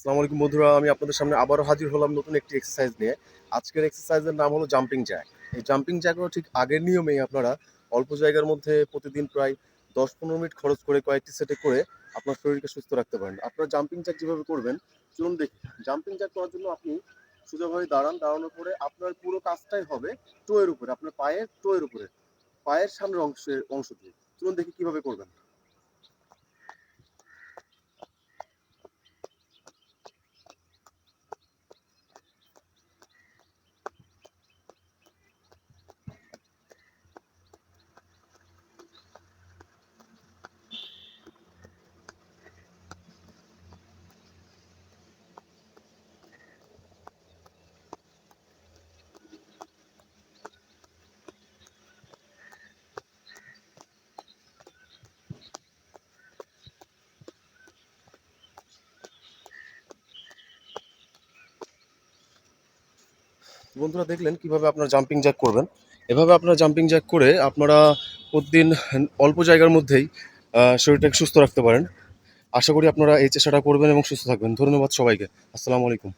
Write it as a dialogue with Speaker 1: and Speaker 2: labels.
Speaker 1: আসসালামু আলাইকুম বন্ধুরা, আমি আপনাদের সামনে আবারও হাজির হলাম নতুন একটি এক্সারসাইজ নিয়ে। আজকের এক্সারসাইজের নাম হলো জাম্পিং জ্যাক এই জাম্পিং জ্যাকও ঠিক আগের নিয়মেই আপনারা অল্প জায়গার মধ্যে প্রতিদিন প্রায় দশ পনেরো মিনিট খরচ করে কয়েকটি সেটে করে আপনার শরীরকে সুস্থ রাখতে পারেন। আপনারা জাম্পিং জ্যাক যেভাবে করবেন, চলুন দেখি। জাম্পিং জ্যাক করার জন্য আপনি সোজাভাবে দাঁড়ান, দাঁড়ানোর পরে আপনার পুরো কাজটাই হবে টোয়ের উপরে, আপনার পায়ের টোয়ের উপরে, পায়ের সামনের অংশের অংশ দিয়ে। চলুন দেখি কীভাবে করবেন। বন্ধুরা দেখলেন কীভাবে আপনারা জাম্পিং জ্যাক করবেন। এভাবে আপনারা জাম্পিং জ্যাক করে আপনারা প্রতিদিন অল্প জায়গার মধ্যেই শরীরটাকে সুস্থ রাখতে পারেন। আশা করি আপনারা এই চেষ্টাটা করবেন এবং সুস্থ থাকবেন। ধন্যবাদ সবাইকে। আসসালামু আলাইকুম।